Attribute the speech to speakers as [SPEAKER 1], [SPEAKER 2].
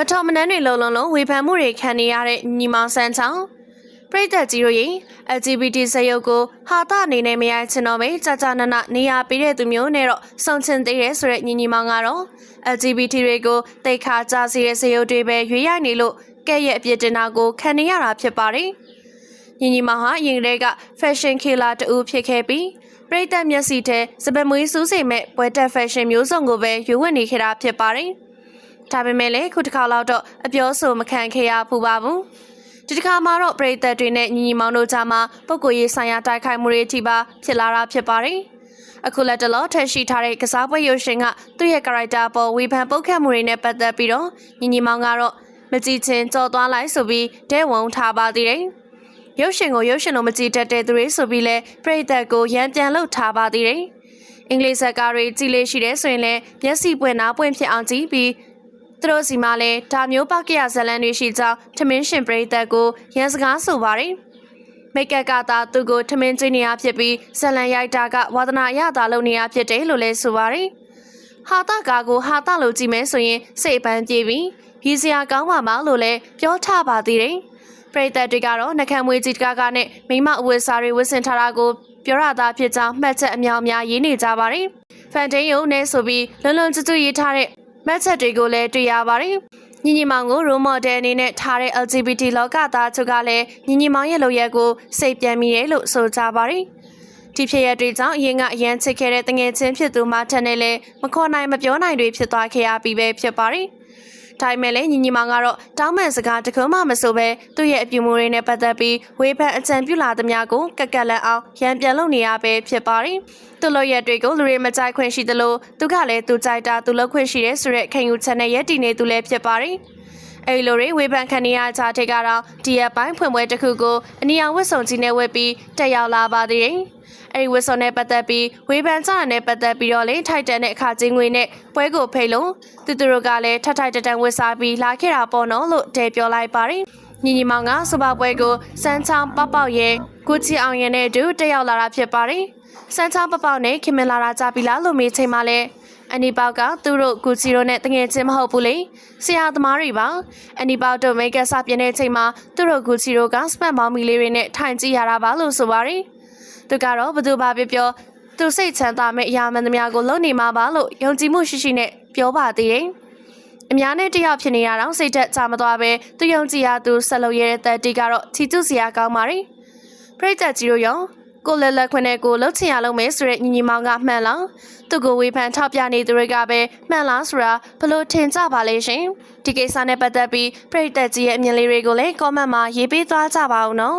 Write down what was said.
[SPEAKER 1] မတော်မနှမ်းတွေလုံးလုံးလုံးဝေဖန်မှုတွေခံနေရတဲ့ညီမောင်ဆန်းချောင်းပရိသတ်ကြီးတို့ရင် LGBT စရုပ်ကိုဟာတာအနေနဲ့မရချင်တော့ပဲကြာကြာနာနာနေရာပေးတဲ့သူမျိုးနဲ့တော့စုံချင်သေးတယ်ဆိုတဲ့ညီညီမောင်ကတော့ LGBT တွေကိုတိတ်ခါကြစီတဲ့စရုပ်တွေပဲရွေးရိုက်နေလို့ကဲ့ရဲ့အပြစ်တင်တာကိုခံနေရတာဖြစ်ပါတယ်ညီညီမောင်ဟာအရင်ကတည်းက fashion killer တူဖြစ်ခဲ့ပြီးပရိသတ်မျက်စိထဲစပယ်မွေးစူးစိမ်မဲ့ပွဲတက် fashion မျိုးစုံကိုပဲရွေးဝတ်နေခဲ့တာဖြစ်ပါတယ်။ ဒါပေမဲ့လည်းခုတစ်ခါလောက်တော့အပြောဆိုမခံခဲ့ရဘူးပါဘူးဒီတစ်ခါမှာတော့ပရိသတ်တွေနဲ့ညီညီမောင်တို့ကြားမှာပုဂ္ဂိုလ်ရေးဆိုင်ရာတိုက်ခိုက်မှုတွေအထိပါဖြစ်လာတာဖြစ်ပါတယ်အခုလက်တလောထက်ရှိထားတဲ့ကစားပွဲရုပ်ရှင်ကသူ့ရဲ့ character ပေါ်ဝေဖန်ပုတ်ခတ်မှုတွေနဲ့ပတ်သက်ပြီးတော့ညီညီမောင်ကတော့မကြည့်ချင်းကြော်သွားလိုက်ဆိုပြီးတဲဝုံထားပါသေးတယ်ရုပ်ရှင်ကိုရုပ်ရှင်လိုမကြည့်တတ်တဲ့သူတွေဆိုပြီးလဲပရိသတ်ကိုရန်ပြန်လုပ်ထားပါသေးတယ်အင်္ဂလိပ်ဇာတ်ကားတွေကြည့်လေရှိတယ်ဆိုရင်လည်းမျက်စိပွင့်နာပွင့်ဖြစ်အောင်ကြည့်ပြီး သူတို့စီမှာလည်းဒါမျိုးပောက်ကရဇလန်တွေရှိကြောင်းထမင်းရှင်ပရိသတ်ကိုရန်စကားဆိုပါတယ်။မိတ်ကပ်ကသာသူ့ကိုထမင်းကျွေးနေရဖြစ်ပြီးဇလန်ရိုက်တာကဝါသနာရတာလုပ်နေရဖြစ်တယ်လို့လည်းဆိုပါတယ်။ဟာတာကာကိုဟာတာလို့ကြည့်မယ်ဆိုရင်စိတ်ပန်းပြေပြီးရည်စရာကောင်းပါမလို့လည်းပြောထပါသေးတယ်။ပရိသတ်တွေကတော့နှကမ်းမွေးကြီးတကားကနဲ့မိမအဝတ်စားတွေဝတ်ဆင်ထားတာကိုပြောရတာဖြစ်ကြောင်းမှတ်ချက်အများအများရေးနေကြပါတယ်။ဖန်တိန်ယုံနဲ့ဆိုပြီးလွန်လွန်ကျွတ်ကျွတ်ရေးထားတဲ့ မတ်ချက်တွေကိုလည်းတွေ့ရပါတယ်။ညီညီမောင်ကို role model အနေနဲ့ထားတဲ့ LGBT လောကသားချုပ်ကလည်းညီညီမောင်ရဲ့လုပ်ရက်ကိုစိတ်ပြန်မိတယ်လို့ဆိုကြပါတယ်။ဒီဖြစ်ရတဲ့ကြောင့်အရင်ကအရန်ချစ်ခဲ့တဲ့တငယ်ချင်းဖြစ်သူမထက်နဲ့လည်းမခေါ်နိုင်မပြောနိုင်တွေဖြစ်သွားခဲ့ရပြီးပဲဖြစ်ပါတယ်။ ဒါပေမဲ့လည်းညီညီမောင်ကတော့တောင်းပန်စကားတခုမှမဆိုပဲသူ့ရဲ့အပြုမူတွေနဲ့ပတ်သက်ပြီးဝေဖန်အကြံပြုလာသမျှကိုကက်ကက်လက်အောင်ရန်ပြန်လုပ်နေရပဲဖြစ်ပါတယ်။သူ့လိုရက်တွေကိုလူတွေမကြိုက်ခွင့်ရှိသလိုသူကလည်းသူကြိုက်တာသူလုပ်ခွင့်ရှိတဲ့ဆိုတဲ့ခံယူချက်နဲ့ရက်တည်နေသူလည်းဖြစ်ပါတယ်။ အဲဒီလိုတွေဝေဖန်ခံနေရကြတဲ့ကတော့ဒီရက်ပိုင်းဖွင့်ပွဲတစ်ခုကိုအနီအောင်ဝတ်ဆောင်ကြီးနဲ့ဝတ်ပြီးတက်ရောက်လာပါသေးတယ်။အဲဒီဝတ်ဆောင်နဲ့ပတ်သက်ပြီးဝေဖန်ကြတာနဲ့ပတ်သက်ပြီးတော့လေထိုက်တန်တဲ့အခါချင်းငွေနဲ့ပွဲကိုဖိတ်လို့သူသူတို့ကလည်းထထထိုက်တန်ဝတ်စားပြီးလာခဲ့တာပေါ့နော်လို့တဲပြောလိုက်ပါတယ်။ညီညီမောင်ကစပပွဲကိုစန်းချောင်းပေါက်ပေါက်ရဲ့ကိုချီအောင်ရင်နဲ့အတူတက်ရောက်လာတာဖြစ်ပါတယ်။စန်းချောင်းပေါက်ပေါက်နဲ့ခင်မင်လာတာကြပြီလားလို့မေးချိန်မှလည်း အန်နီပေါကသူတို့ဂူချီတို့နဲ့တငယ်ချင်းမဟုတ်ဘူးလေဆရာသမားတွေပါအန်နီပေါတို့မိတ်ကပ်စပြင်းတဲ့ချိန်မှာသူတို့ဂူချီတို့ကစပတ်မောင်းမီလေးတွေနဲ့ထိုင်ကြည့်ရတာပါလို့ဆိုပါတယ်သူကတော့ဘသူပါပြောပြောသူစိတ်ချမ်းသာမဲ့အရာမှန်သမျှကိုလုပ်နေမှာပါလို့ယုံကြည်မှုရှိရှိနဲ့ပြောပါသေးတယ်အများနဲ့တယောက်ဖြစ်နေရတော့စိတ်သက်သာမသွားပဲသူယုံကြည်ရသူဆက်လုပ်ရတဲ့တက်တီကတော့ချီကျူစရာကောင်းပါတယ်ပရိသတ်ကြီးတို့ရော ကိုလက်လက်ခွနဲ့ကိုလှုပ်ချင်ရလုံးမယ်ဆိုတဲ့ညီညီမောင်ကမှန်လားသူ့ကိုဝေဖန်ထောက်ပြနေသူတွေကပဲမှန်လားဆိုတာဘလို့ထင်ကြပါလဲရှင်ဒီကိစ္စနဲ့ပတ်သက်ပြီးပရိသတ်ကြီးရဲ့အမြင်လေးတွေကိုလည်း comment မှာရေးပေးသွားကြပါဦးနော်